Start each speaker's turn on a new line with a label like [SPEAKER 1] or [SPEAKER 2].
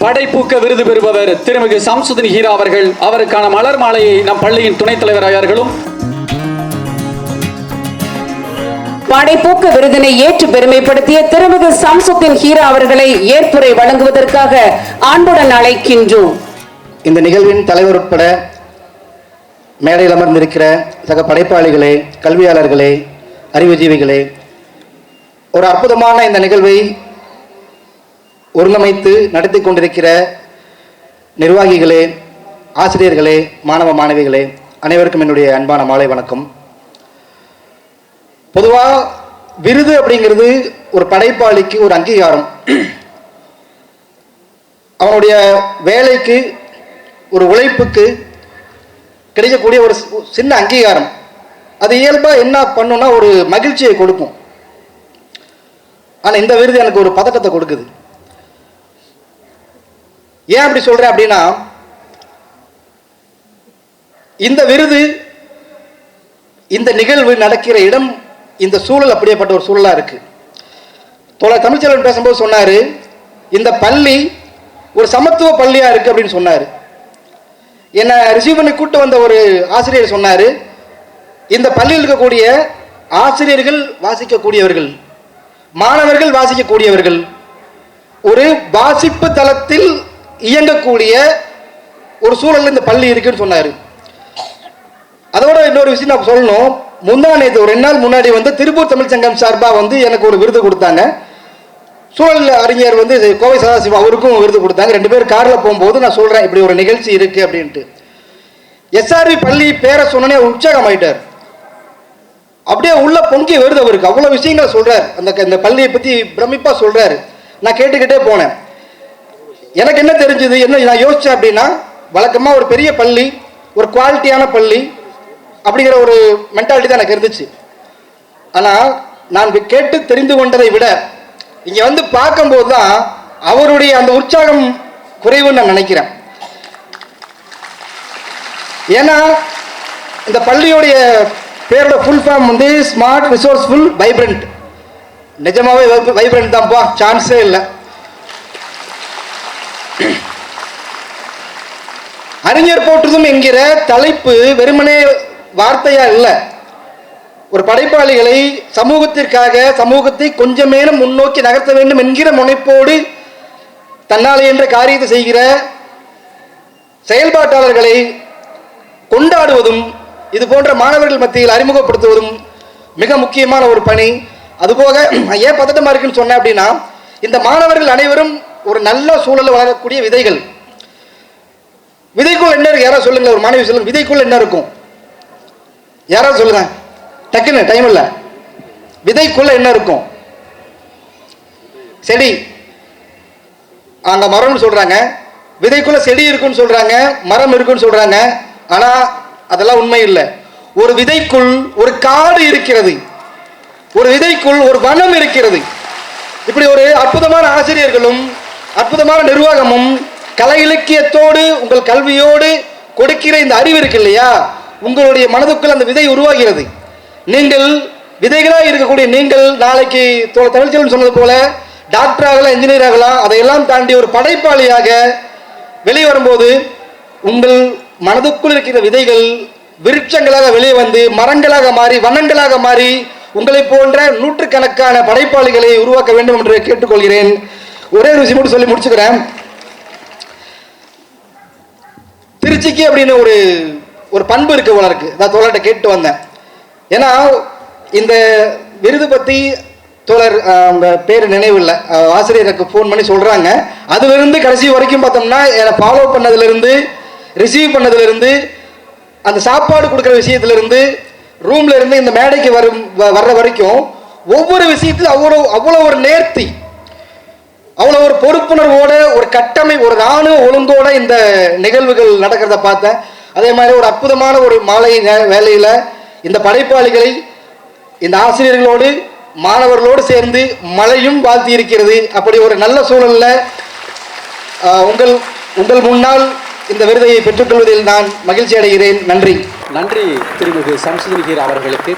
[SPEAKER 1] படைப்பூக்க விருது பெறுபவர் திருமிகு சம்சுதின் ஹீரா அவர்கள். அவருக்கான மலர் மாலையை நம் பள்ளியின் துணைத் தலைவர் அவர்களும்
[SPEAKER 2] படைப்பூக்க விருதினை ஏற்று பெருமைப்படுத்திய திருமிகு சம்சுத்தின் ஹீரா அவர்களை ஏற்புரை வழங்குவதற்காக அன்புடன் அழைக்கின்றோம்.
[SPEAKER 3] இந்த நிகழ்வின் தலைவர் உட்பட மேடையில் அமர்ந்திருக்கிற சக படைப்பாளிகளே கல்வியாளர்களே அறிவுஜீவிகளே ஒரு அற்புதமான இந்த நிகழ்வை ஒருங்கமைத்து நடத்தி கொண்டிருக்கிற நிர்வாகிகளே ஆசிரியர்களே மாணவ மாணவிகளே அனைவருக்கும் என்னுடைய அன்பான மாலை வணக்கம். பொதுவாக விருது அப்படிங்கிறது ஒரு படைப்பாளிக்கு ஒரு அங்கீகாரம். அவனுடைய வேலைக்கு ஒரு உழைப்புக்கு கிடைக்கக்கூடிய ஒரு சின்ன அங்கீகாரம். அது இயல்பாக என்ன பண்ணுன்னா ஒரு மகிழ்ச்சியை கொடுக்கும். ஆனால் இந்த விருது எனக்கு ஒரு பதட்டத்தை கொடுக்குது. ஏன் அப்படி சொல்கிறேன் அப்படின்னா இந்த விருது இந்த நிகழ்வு நடக்கிற இடம் இந்த சூழல் அப்படியேப்பட்ட ஒரு சூழலாக இருக்குது தோழர் தமிழ்ச்செல்வன் பேசும்போது சொன்னார் இந்த பள்ளி ஒரு சமத்துவ பள்ளியாக இருக்குது அப்படின்னு சொன்னார். என்னை ரிசீவ் பண்ணி கூட்டு வந்த ஒரு ஆசிரியர் சொன்னார் இந்த பள்ளியில் இருக்கக்கூடிய ஆசிரியர்கள் வாசிக்கக்கூடியவர்கள் மாணவர்கள் வாசிக்கக்கூடியவர்கள் ஒரு வாசிப்பு தளத்தில் இயங்கக்கூடிய ஒரு சூழலில் இந்த பள்ளி இருக்குன்னு சொன்னார். அதோட இன்னொரு விஷயம் நான் சொல்லணும். முந்தா நேற்று ஒரு ரெண்டு நாள் முன்னாடி வந்து திருப்பூர் தமிழ் சங்கம் சார்பாக வந்து எனக்கு ஒரு விருது கொடுத்தாங்க. சூழல் அறிஞர் வந்து இது கோவை சதாசிவம் அவருக்கும் விருது கொடுத்தாங்க. ரெண்டு பேர் காரில் போகும்போது நான் சொல்கிறேன் இப்படி ஒரு நிகழ்ச்சி இருக்குது அப்படின்ட்டு. எஸ்ஆர்வி பள்ளி பேரை சொன்னனே உற்சாகம் ஆயிட்டார் அப்படியே உள்ள பொங்கி வருது அவருக்கு. அவ்வளோ விஷயங்களை சொல்கிறார் அந்த இந்த பள்ளியை பற்றி பிரமிப்பாக சொல்கிறாரு நான் கேட்டுக்கிட்டே போனேன். எனக்கு என்ன தெரிஞ்சது? என்ன நான் யோசித்தேன் அப்படின்னா வழக்கமாக ஒரு பெரிய பள்ளி ஒரு குவாலிட்டியான பள்ளி அப்படிங்கிற ஒரு மென்டாலிட்டி தான் எனக்கு இருந்துச்சு. ஆனால் நான் கேட்டு தெரிந்து கொண்டதை விட இங்கே வந்து பார்க்கும்போது தான் அவருடைய அந்த உற்சாகம் குறைவுன்னு நான் நினைக்கிறேன். ஏன்னா இந்த பள்ளியுடைய பேரோட ஃபுல் ஃபார்ம் வந்து ஸ்மார்ட் ரிசோர்ஸ்ஃபுல் வைப்ரண்ட் நிஜமாகவே வைப்ரண்ட் தான்ப்பா சான்ஸே இல்லை. அறிஞர் போற்றுதும் என்கிற தலைப்பு வெறுமனே வார்த்தையா இல்லை. ஒரு படைப்பாளிகளை சமூகத்திற்காக சமூகத்தை கொஞ்சமேனும் முன்னோக்கி நகர்த்த வேண்டும் என்கிற முனைப்போடு தன்னாலே என்ற காரியத்தை செய்கிற செயல்பாட்டாளர்களை கொண்டாடுவதும் இது போன்ற மாணவர்கள் மத்தியில் அறிமுகப்படுத்துவதும் மிக முக்கியமான ஒரு பணி. அதுபோக ஏன் பதட்டமா இருக்குன்னு சொன்னேன் அப்படின்னா இந்த மாணவர்கள் அனைவரும் ஒரு நல்ல சூழலில் வளரக்கூடிய விதைகள். விதைக்குள் என்ன இருக்கு? யாராவது சொல்லுங்க ஒரு மாணவி சொல்லுங்க. விதைக்குள்ள என்ன இருக்கும்? யாராவது சொல்லுங்க. டக்குன்னு டைம் இல்லை. விதைக்குள்ள என்ன இருக்கும்? செடி. அங்க மரம்னு சொல்றாங்க. விதைக்குள்ள செடி இருக்குன்னு சொல்றாங்க. மரம் இருக்குன்னு சொல்றாங்க. ஆனா அதெல்லாம் உண்மை இல்லை. ஒரு விதைக்குள் ஒரு காடு இருக்கிறது. ஒரு விதைக்குள் ஒரு வனம் இருக்கிறது. இப்படி ஒரு அற்புதமான ஆசிரியர்களும் அற்புதமான நிர்வாகமும் கலை இலக்கியத்தோடு உங்கள் கல்வியோடு கொடுக்கிற இந்த அறிவு இருக்கு இல்லையா? உங்களுடைய மனதுக்குள் அந்த விதை உருவாகிறது. நீங்கள் விதைகளாக இருக்கக்கூடிய நீங்கள் நாளைக்கு தோழர் தமிழ்ச்செல்வன் சொன்னது போல டாக்டர் ஆகலாம் இன்ஜினியர் ஆகலாம் அதையெல்லாம் தாண்டி ஒரு படைப்பாளியாக வெளியே வரும்போது உங்கள் மனதுக்குள் இருக்கிற விதைகள் விருட்சங்களாக வெளியே வந்து மரங்களாக மாறி வண்ணங்களாக மாறி உங்களை போன்ற நூற்றுக்கணக்கான படைப்பாளிகளை உருவாக்க வேண்டும் என்று கேட்டுக்கொள்கிறேன். ஒரே ஒரு விஷயம் மட்டும் சொல்லி முடிச்சுக்கிறேன். திருச்சிக்கு அப்படின்னு ஒரு ஒரு பண்பு இருக்கு போல நான் தோழர்கிட்ட கேட்டு வந்தேன். ஏன்னா இந்த விருது பத்தி தோழர் அவங்க பேர் நினைவில்லை ஆசிரியருக்கு ஃபோன் பண்ணி சொல்றாங்க. அதுலேருந்து கடைசி வரைக்கும் பார்த்தோம்னா என்னை ஃபாலோ பண்ணதுலேருந்து ரிசீவ் பண்ணதுலேருந்து அந்த சாப்பாடு கொடுக்குற விஷயத்துலேருந்து ரூம்ல இருந்து இந்த மேடைக்கு வரும் வ- வர்ற வரைக்கும் ஒவ்வொரு விஷயத்திலும் அவ்வளோ அவ்வளோ ஒரு நேர்த்தி அவ்வளோ ஒரு பொறுப்புணர்வோட ஒரு கட்டமை ஒரு ராணுவ ஒழுங்கோட இந்த நிகழ்வுகள் நடக்கிறத பார்த்தேன். அதே மாதிரி ஒரு அற்புதமான ஒரு மாலை வேலையில் இந்த படைப்பாளிகளை இந்த ஆசிரியர்களோடு மாணவர்களோடு சேர்ந்து மழையும் வாழ்த்தி இருக்கிறது அப்படி ஒரு நல்ல சூழலில் உங்கள் உங்கள் முன்னால் இந்த விருதையை பெற்றுக்கொள்வதில் நான் மகிழ்ச்சி அடைகிறேன் நன்றி.
[SPEAKER 1] நன்றி திருமிகு சம்சுதின் அவர்களுக்கு.